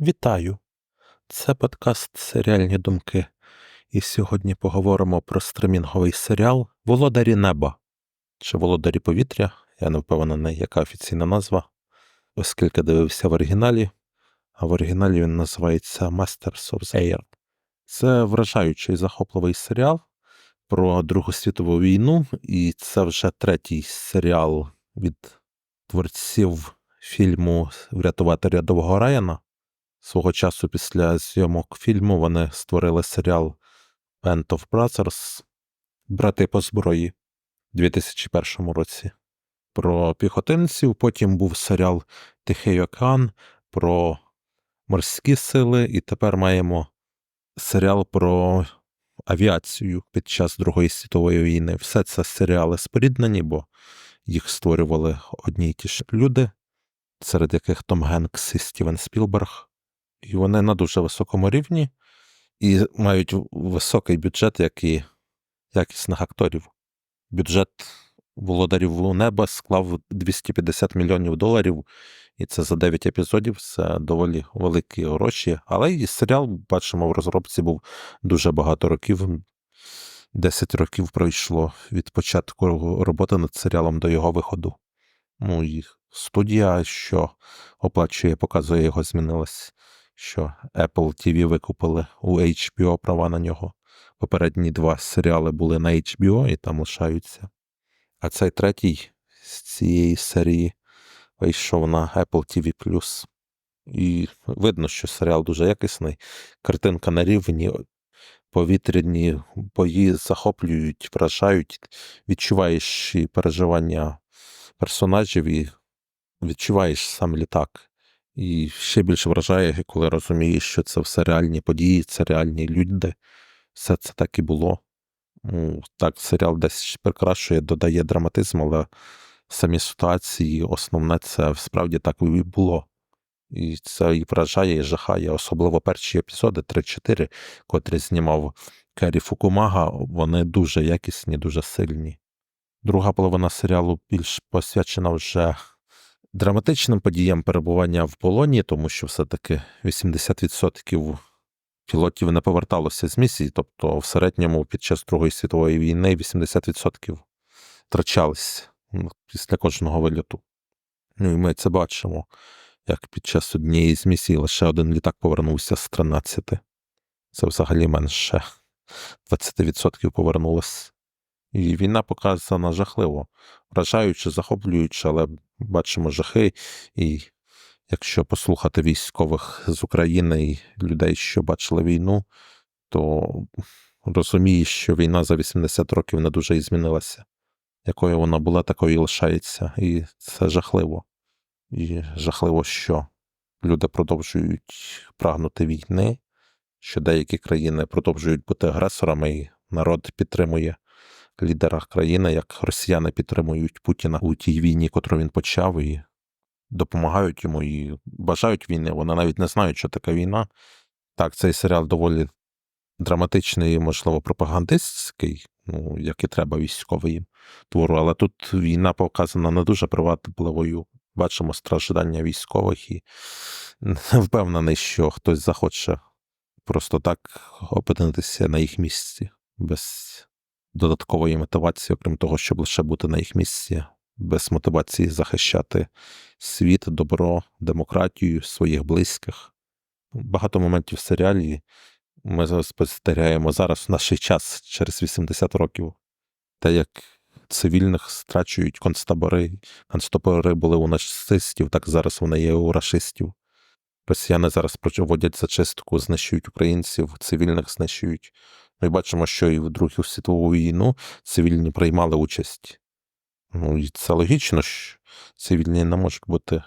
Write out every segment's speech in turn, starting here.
Вітаю! Це подкаст Серіальні думки. І сьогодні поговоримо про стримінговий серіал Володарі неба чи Володарі повітря. Я не впевнений, яка офіційна назва, оскільки дивився в оригіналі, а в оригіналі він називається Masters of the Air. Це вражаючий захопливий серіал про Другу світову війну, і це вже третій серіал від творців фільму Врятувати рядового Райана. Свого часу після зйомок фільму вони створили серіал Band of Brothers Брати по зброї у 2001 році. Про піхотинців. Потім був серіал Тихий океан про морські сили, і тепер маємо серіал про авіацію під час Другої світової війни. Все це серіали споріднені, бо їх створювали одні й ті ж люди, серед яких Том Генкс і Стівен Спілберг. І вони на дуже високому рівні і мають високий бюджет, як і якісних акторів. Бюджет володарів неба склав 250 мільйонів доларів, і це за 9 епізодів. Це доволі великі гроші. Але і серіал, бачимо, в розробці був дуже багато років. 10 років пройшло від початку роботи над серіалом до його виходу. Ну і студія, що оплачує, показує його, змінилась що Apple TV викупили у HBO права на нього. Попередні два серіали були на HBO і там лишаються. А цей третій з цієї серії вийшов на Apple TV. І видно, що серіал дуже якісний. Картинка на рівні, повітряні бої захоплюють, вражають, відчуваєш і переживання персонажів і відчуваєш сам літак. І ще більше вражає, коли розумієш, що це все реальні події, це реальні люди. Все це так і було. Так, серіал десь прикрашує, додає драматизм, але самі ситуації, основне, це справді так і було. І це і вражає, і жахає, особливо перші епізоди 3-4, котрі знімав Керрі Фукумага, вони дуже якісні, дуже сильні. Друга половина серіалу більш посвячена вже драматичним подіям перебування в полоні, тому що все-таки 80% пілотів не поверталося з місії, тобто в середньому під час Другої світової війни 80% втрачались ну, після кожного вильоту. Ну і ми це бачимо, як під час однієї з місій лише один літак повернувся з 13. Це взагалі менше 20% повернулось. І війна показана жахливо, вражаючи, захоплюючи, але бачимо жахи. І якщо послухати військових з України і людей, що бачили війну, то розумієш, що війна за 80 років не дуже і змінилася. Якою вона була, такою і лишається. І це жахливо. І жахливо, що люди продовжують прагнути війни, що деякі країни продовжують бути агресорами, і народ підтримує лідерах країни, як росіяни підтримують Путіна у тій війні, котру він почав, і допомагають йому і бажають війни. Вони навіть не знають, що таке війна. Так, цей серіал доволі драматичний, можливо, пропагандистський, ну, як і треба військовий твору, але тут війна показана не дуже привабливою. Бачимо страждання військових і не впевнений, що хтось захоче просто так опинитися на їх місці без додаткової мотивації, окрім того, щоб лише бути на їх місці, без мотивації захищати світ, добро, демократію, своїх близьких. Багато моментів в серіалі ми спостерігаємо зараз в наш час через 80 років, те, як цивільних страчують концтабори. Концтабори були у нацистів, так зараз вони є у рашистів. Росіяни зараз проводять зачистку, знищують українців, цивільних знищують. Ми бачимо, що і в Другу світову війну цивільні приймали участь. Ну, і це логічно, що цивільні не можуть бути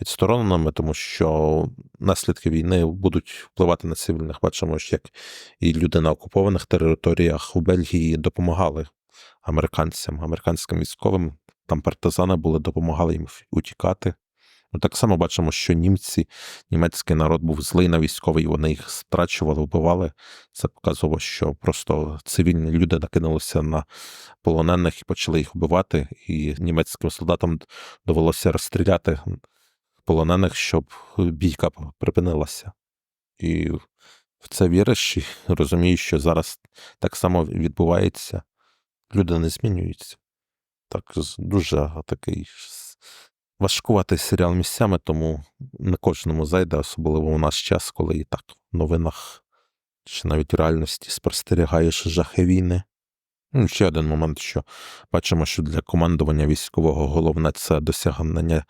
відстороненими, тому що наслідки війни будуть впливати на цивільних. Бачимо, як і люди на окупованих територіях у Бельгії допомагали американцям, американським військовим. Там партизани були, допомагали їм утікати. Ми так само бачимо, що німці, німецький народ був злий на військовий, вони їх страчували, вбивали. Це показувало, що просто цивільні люди накинулися на полонених і почали їх вбивати, і німецьким солдатам довелося розстріляти полонених, щоб бійка припинилася. І в це віриш і розумієш, що зараз так само відбувається, люди не змінюються. Так, дуже такий важкуватий серіал місцями, тому не кожному зайде, особливо у наш час, коли і так в новинах чи навіть в реальності спостерігаєш жахи війни. Ну, Ще один момент, що бачимо, що для командування військового головне це досягнення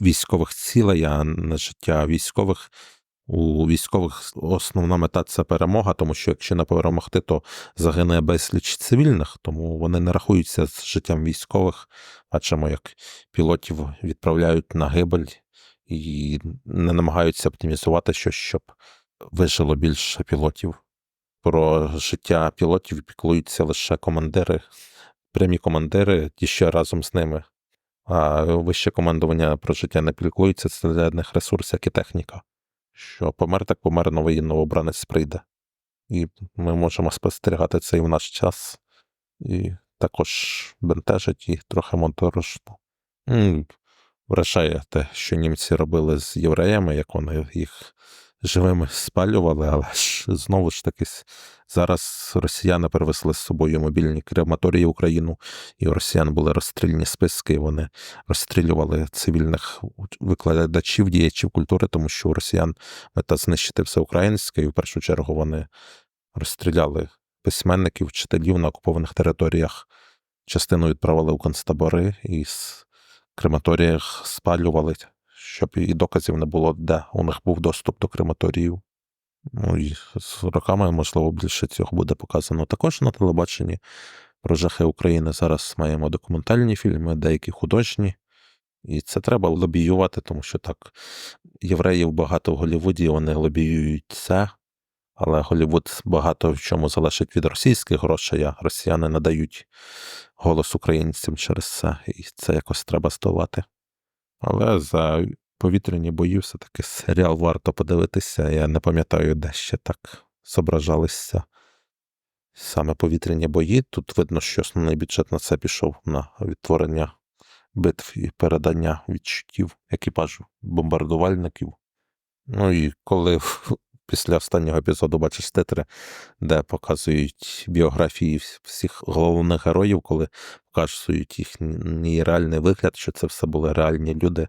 військових цілей, а не життя військових. У військових основна мета це перемога, тому що якщо не перемогти, то загине безліч цивільних, тому вони не рахуються з життям військових. Бачимо, як пілотів відправляють на гибель і не намагаються оптимізувати щось, щоб вижило більше пілотів. Про життя пілотів піклуються лише командири, прямі командири, ті, що разом з ними. А вище командування про життя не піклується, це для них ресурс, як і техніка. Що помер, так помер новий новобранець прийде. І ми можемо спостерігати це і в наш час, і також бентежить і трохи моторошно. Вражає те, що німці робили з євреями, як вони їх живими спалювали, але ж знову ж таки зараз росіяни перевезли з собою мобільні крематорії в Україну, і у росіян були розстрільні списки. Вони розстрілювали цивільних викладачів, діячів культури, тому що у росіян мета знищити все українське, і в першу чергу вони розстріляли письменників, вчителів на окупованих територіях. Частину відправили у концтабори і з крематоріях спалювали щоб і доказів не було, де у них був доступ до крематоріїв. Ну і з роками, можливо, більше цього буде показано також на телебаченні. Про жахи України зараз маємо документальні фільми, деякі художні. І це треба лобіювати, тому що так, євреїв багато в Голлівуді, вони лобіюють це, але Голлівуд багато в чому залежить від російських грошей, а росіяни надають голос українцям через це, і це якось треба здолати. Але за повітряні бої все-таки серіал варто подивитися. Я не пам'ятаю, де ще так зображалися саме повітряні бої. Тут видно, що основний бюджет на це пішов на відтворення битв і передання відчуттів екіпажу бомбардувальників. Ну і коли після останнього епізоду бачиш титри, де показують біографії всіх головних героїв, коли показують їхній реальний вигляд, що це все були реальні люди.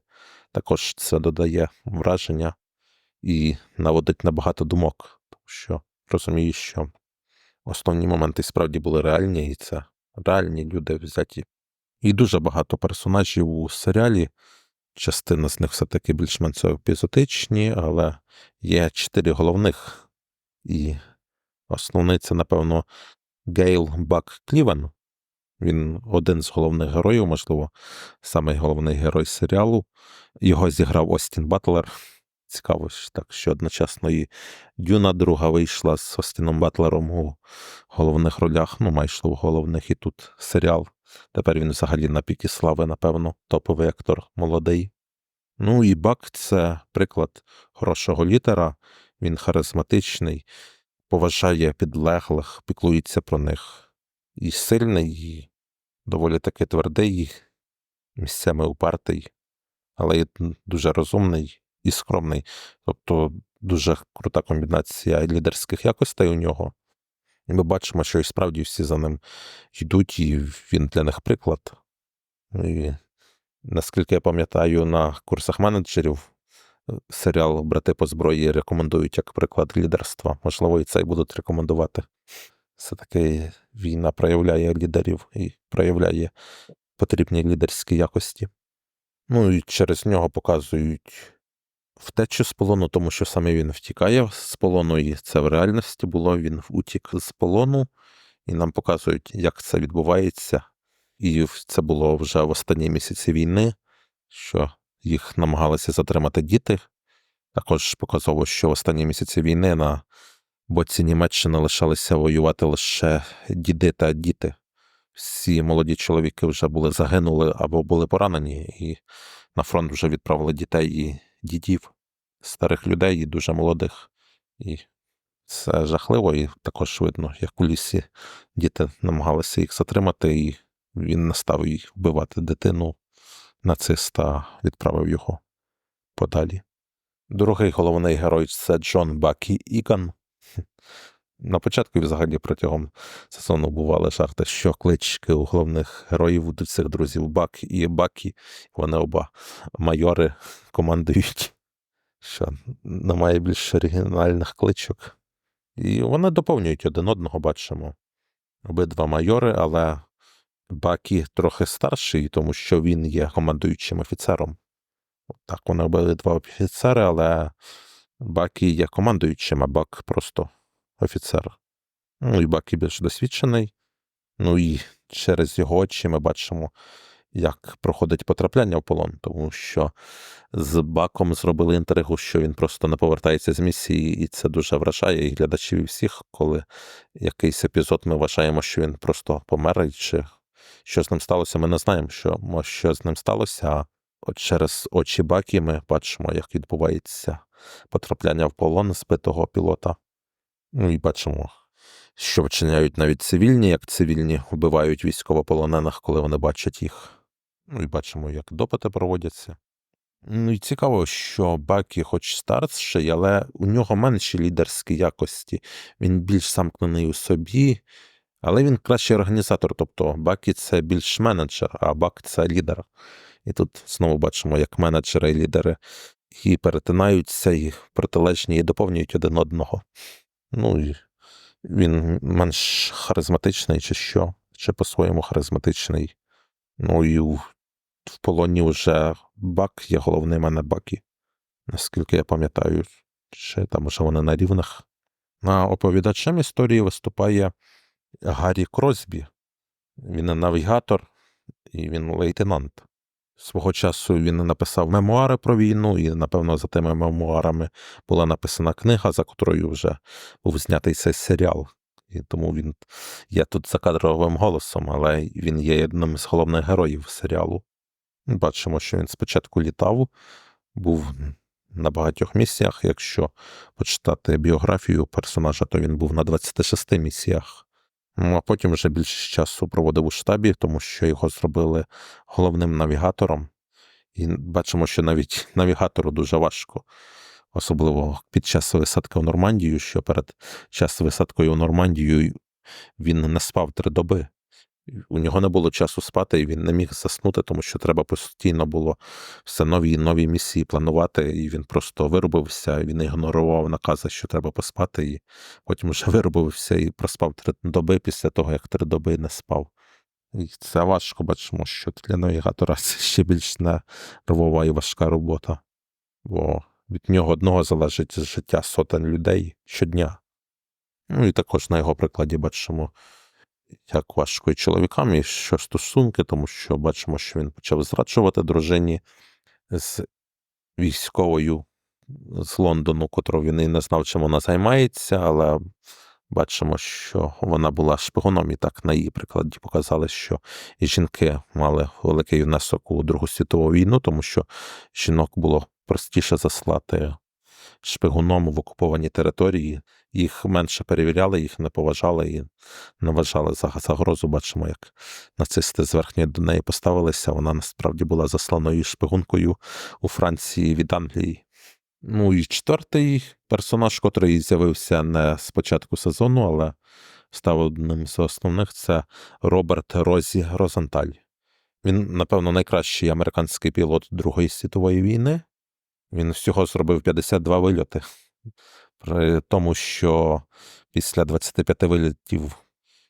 Також це додає враження і наводить на багато думок, тому що розумієш, що основні моменти справді були реальні, і це реальні люди взяті. І дуже багато персонажів у серіалі. Частина з них все-таки більш-менш епізодичні, але є чотири головних. І основний це, напевно, Гейл Бак Клівен. Він один з головних героїв, можливо, самий головний герой серіалу. Його зіграв Остін Батлер. Цікаво, так що одночасно і Дюна друга вийшла з Остіном Батлером у головних ролях, ну, майже в головних і тут серіал. Тепер він взагалі на пікі слави, напевно, топовий актор молодий. Ну і Бак це приклад хорошого літера, він харизматичний, поважає підлеглих, піклується про них. І сильний, і доволі таки твердий, місцями упартий, але і дуже розумний і скромний. Тобто дуже крута комбінація лідерських якостей у нього. І ми бачимо, що і справді всі за ним йдуть, і він для них приклад. І Наскільки я пам'ятаю, на курсах менеджерів е, серіал Брати по зброї рекомендують як приклад лідерства. Можливо, і це й будуть рекомендувати. Все-таки війна проявляє лідерів і проявляє потрібні лідерські якості. Ну і через нього показують втечу з полону, тому що саме він втікає з полону, і це в реальності було. Він утік з полону, і нам показують, як це відбувається. І це було вже в останні місяці війни, що їх намагалися затримати діти. Також показово, що в останні місяці війни на боці Німеччини лишалися воювати лише діди та діти. Всі молоді чоловіки вже були загинули або були поранені, і на фронт вже відправили дітей і дідів, старих людей і дуже молодих. І це жахливо, і також видно, як у лісі діти намагалися їх затримати. і він настав їй вбивати дитину, нациста відправив його подалі. Другий головний герой це Джон Бакі Іган. На початку і взагалі протягом сезону бували жарти, що клички у головних героїв у цих друзів Бак і Бакі, вони оба майори командують, що немає більш оригінальних кличок. І вони доповнюють один одного, бачимо. Обидва майори, але Бакі трохи старший, тому що він є командуючим офіцером. Так, вони обидва офіцери, але Бакі є командуючим, а Бак просто офіцер. Ну і Бакі більш досвідчений. Ну і через його очі ми бачимо, як проходить потрапляння в полон, тому що з Баком зробили інтригу, що він просто не повертається з місії, і це дуже вражає і глядачів і всіх, коли якийсь епізод ми вважаємо, що він просто помер, чи що з ним сталося, ми не знаємо, що, що з ним сталося. А от через очі Бакі ми бачимо, як відбувається потрапляння в полон збитого пілота. Ну і бачимо, що вчиняють навіть цивільні, як цивільні вбивають військовополонених, коли вони бачать їх. Ну і бачимо, як допити проводяться. Ну і цікаво, що Бакі, хоч старший, але у нього менші лідерські якості. Він більш замкнений у собі, але він кращий організатор. Тобто Бакі це більш менеджер, а Бак це лідер. І тут знову бачимо, як менеджери і лідери і перетинаються, і протилежні, і доповнюють один одного. Ну і він менш харизматичний, чи що, чи по-своєму харизматичний. Ну і в, полоні вже Бак є головним, а не Бакі. Наскільки я пам'ятаю, чи там уже вони на рівних. На оповідачем історії виступає Гаррі Кросбі. Він навігатор і він лейтенант. Свого часу він написав мемуари про війну, і, напевно, за тими мемуарами була написана книга, за котрою вже був знятий цей серіал. І тому він є тут закадровим голосом, але він є одним з головних героїв серіалу. Бачимо, що він спочатку літав, був на багатьох місіях. Якщо почитати біографію персонажа, то він був на 26 місіях. Ну, а потім вже більше часу проводив у штабі, тому що його зробили головним навігатором. І бачимо, що навіть навігатору дуже важко, особливо під час висадки в Нормандію, що перед час висадкою в Нормандію він не спав три доби. У нього не було часу спати, і він не міг заснути, тому що треба постійно було все нові і нові місії планувати, і він просто виробився, він ігнорував накази, що треба поспати, і потім вже виробився і проспав три доби після того, як три доби не спав. І це важко, бачимо, що для навігатора це ще більш нервова і важка робота, бо від нього одного залежить життя сотень людей щодня. Ну і також на його прикладі бачимо як важко і чоловікам, і що стосунки, тому що бачимо, що він почав зраджувати дружині з військовою з Лондону, котру він і не знав, чим вона займається, але бачимо, що вона була шпигуном, і так на її прикладі показали, що і жінки мали великий внесок у Другу світову війну, тому що жінок було простіше заслати шпигуном в окупованій території. Їх менше перевіряли, їх не поважали і не вважали за загрозу. Бачимо, як нацисти зверхньо до неї поставилися. Вона насправді була засланою шпигункою у Франції від Англії. Ну і четвертий персонаж, котрий з'явився не з початку сезону, але став одним з основних це Роберт Розі Розенталь. Він, напевно, найкращий американський пілот Другої світової війни. Він всього зробив 52 вильоти. При тому, що після 25 вилітів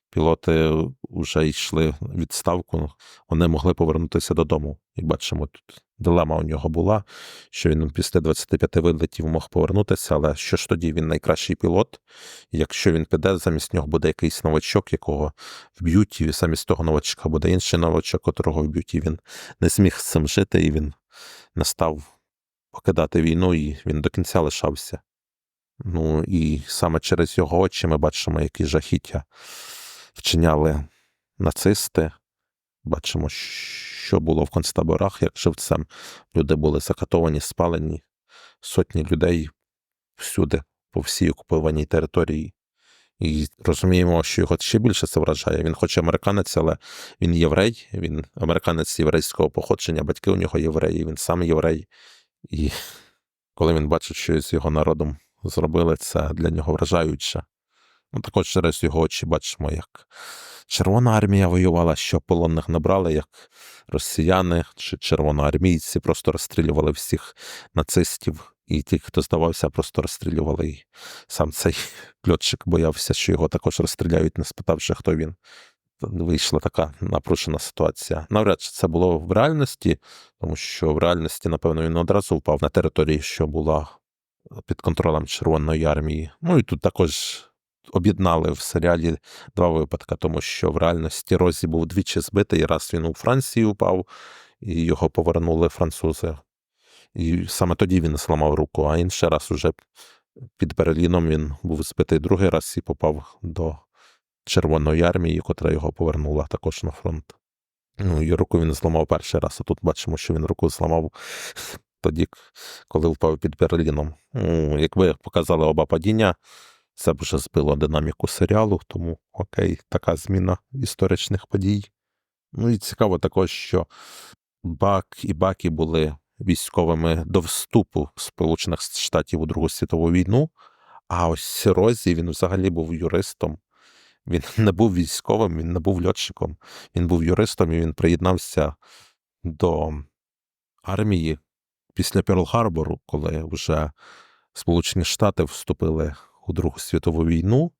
пілоти вже йшли в відставку, вони могли повернутися додому. І бачимо, тут дилема у нього була, що він після 25 вилетів мог повернутися, але що ж тоді він найкращий пілот, і якщо він піде, замість нього буде якийсь новачок, якого вб'ють, і замість того новачка буде інший новачок, котрого вб'ють, і він не зміг з цим жити, і він не став покидати війну, і він до кінця лишався. Ну і саме через його очі ми бачимо, які жахіття вчиняли нацисти. Бачимо, що було в концтаборах, як живцем. Люди були закатовані, спалені, сотні людей всюди, по всій окупованій території. І розуміємо, що його ще більше це вражає. Він хоч американець, але він єврей, він американець єврейського походження, батьки у нього євреї, він сам єврей. І коли він бачить, що з його народом зробили, це для нього вражаюче. Ну, також через його очі бачимо, як Червона армія воювала, що полонних набрали, як росіяни чи червоноармійці просто розстрілювали всіх нацистів, і ті, хто здавався, просто розстрілювали. І сам цей льотчик боявся, що його також розстріляють, не спитавши, хто він. Вийшла така напружена ситуація. Навряд чи це було в реальності, тому що в реальності, напевно, він одразу впав на території, що була під контролем Червоної армії. Ну і тут також об'єднали в серіалі два випадки, тому що в реальності Розі був двічі збитий. Раз він у Франції упав, і його повернули французи. І саме тоді він зламав руку, а інший раз уже під Берліном він був збитий другий раз і попав до Червоної армії, котра його повернула також на фронт. Ну, і руку він зламав перший раз, а тут бачимо, що він руку зламав тоді, коли впав під Берліном. Ну, Якби показали оба падіння, це б вже збило динаміку серіалу, тому окей, така зміна історичних подій. Ну і цікаво також, що Бак і Бакі були військовими до вступу Сполучених Штатів у Другу світову війну, а ось Розі він взагалі був юристом. Він не був військовим, він не був льотчиком, він був юристом і він приєднався до армії після Перл-Харбору, коли вже Сполучені Штати вступили у Другу світову війну,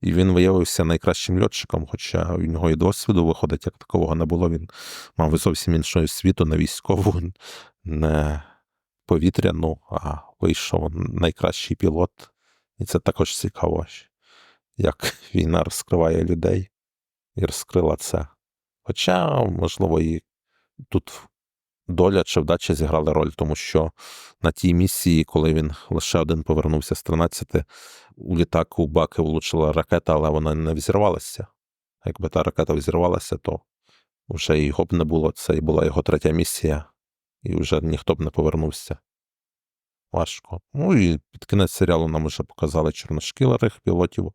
і він виявився найкращим льотчиком, хоча у нього і досвіду виходить, як такового не було. Він мав зовсім іншу освіту, не військову, не повітряну, а вийшов найкращий пілот. І це також цікаво, як війна розкриває людей і розкрила це. Хоча, можливо, і тут доля чи вдача зіграли роль, тому що на тій місії, коли він лише один повернувся з 13, у літак у баки влучила ракета, але вона не взірвалася. Якби та ракета взірвалася, то вже його б не було. Це і була його третя місія, і вже ніхто б не повернувся. Важко. Ну і під кінець серіалу нам вже показали чорношкілерих пілотів,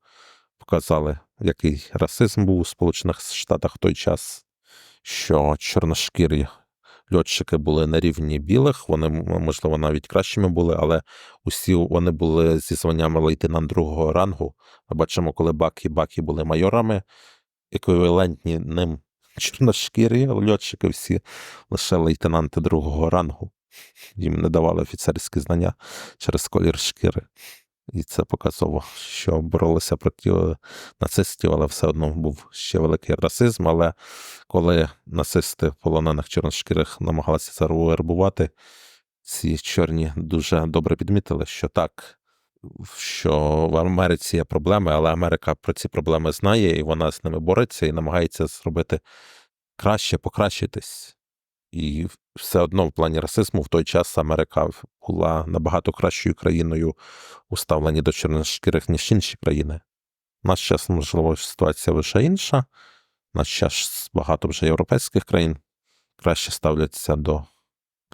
показали, який расизм був у Сполучених Штатах в той час, що чорношкірі льотчики були на рівні білих, вони, можливо, навіть кращими були, але усі вони були зі званнями лейтенант другого рангу. Ми бачимо, коли Бакі Бакі були майорами, еквівалентні ним чорношкірі льотчики, всі лише лейтенанти другого рангу. Їм не давали офіцерські знання через колір шкіри. І це показово, що боролися проти нацистів, але все одно був ще великий расизм. Але коли нацисти полонених чорношкірих намагалися завербувати, ці чорні дуже добре підмітили, що так, що в Америці є проблеми, але Америка про ці проблеми знає, і вона з ними бореться і намагається зробити краще, покращитись. І все одно в плані расизму в той час Америка була набагато кращою країною у ставленні до чорношкірих, ніж інші країни. Наш час, можливо, ситуація лише інша. У наш час багато вже європейських країн краще ставляться до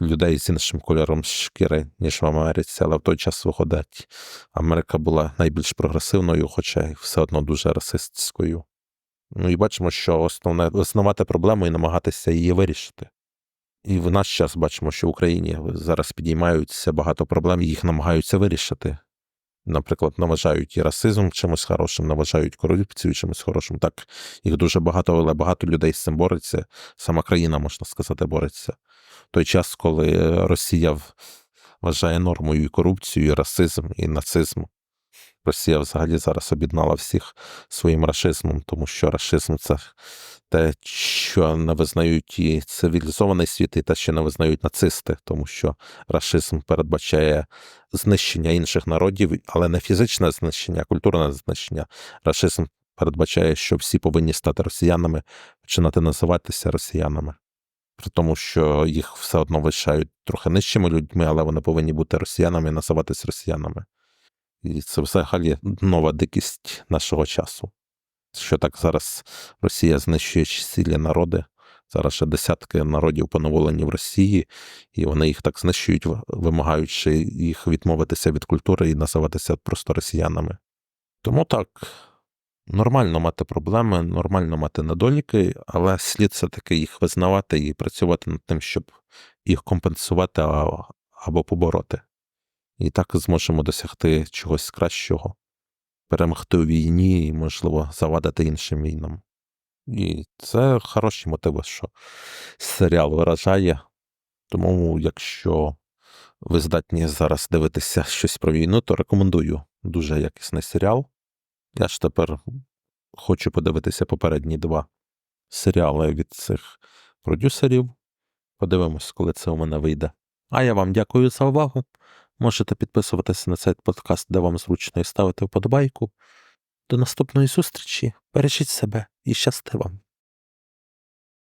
людей з іншим кольором шкіри, ніж в Америці, але в той час виходить, Америка була найбільш прогресивною, хоча й все одно дуже расистською. Ну і бачимо, що основне визнавати проблему і намагатися її вирішити. І в наш час бачимо, що в Україні зараз підіймаються багато проблем, їх намагаються вирішити. Наприклад, наважають і расизм чимось хорошим, наважають корупцію чимось хорошим. Так, їх дуже багато, але багато людей з цим бореться. Сама країна, можна сказати, бореться. В той час, коли Росія вважає нормою і корупцію, і расизм, і нацизм. Росія взагалі зараз об'єднала всіх своїм рашизмом, тому що рашизм це те, що не визнають і цивілізований світ, і те, що не визнають нацисти, тому що рашизм передбачає знищення інших народів, але не фізичне знищення, а культурне знищення. Рашизм передбачає, що всі повинні стати росіянами, починати називатися росіянами. При тому, що їх все одно вважають трохи нижчими людьми, але вони повинні бути росіянами і називатися росіянами. І це взагалі нова дикість нашого часу що так зараз Росія знищує цілі народи. Зараз ще десятки народів поневолені в Росії, і вони їх так знищують, вимагаючи їх відмовитися від культури і називатися просто росіянами. Тому так, нормально мати проблеми, нормально мати недоліки, але слід все-таки їх визнавати і працювати над тим, щоб їх компенсувати, або побороти. І так зможемо досягти чогось кращого, перемогти у війні і, можливо, завадити іншим війнам. І це хороші мотиви, що серіал виражає. Тому, якщо ви здатні зараз дивитися щось про війну, то рекомендую дуже якісний серіал. Я ж тепер хочу подивитися попередні два серіали від цих продюсерів. Подивимось, коли це у мене вийде. А я вам дякую за увагу. Можете підписуватися на цей подкаст, де вам зручно, і ставити вподобайку. До наступної зустрічі. Бережіть себе і щасти вам!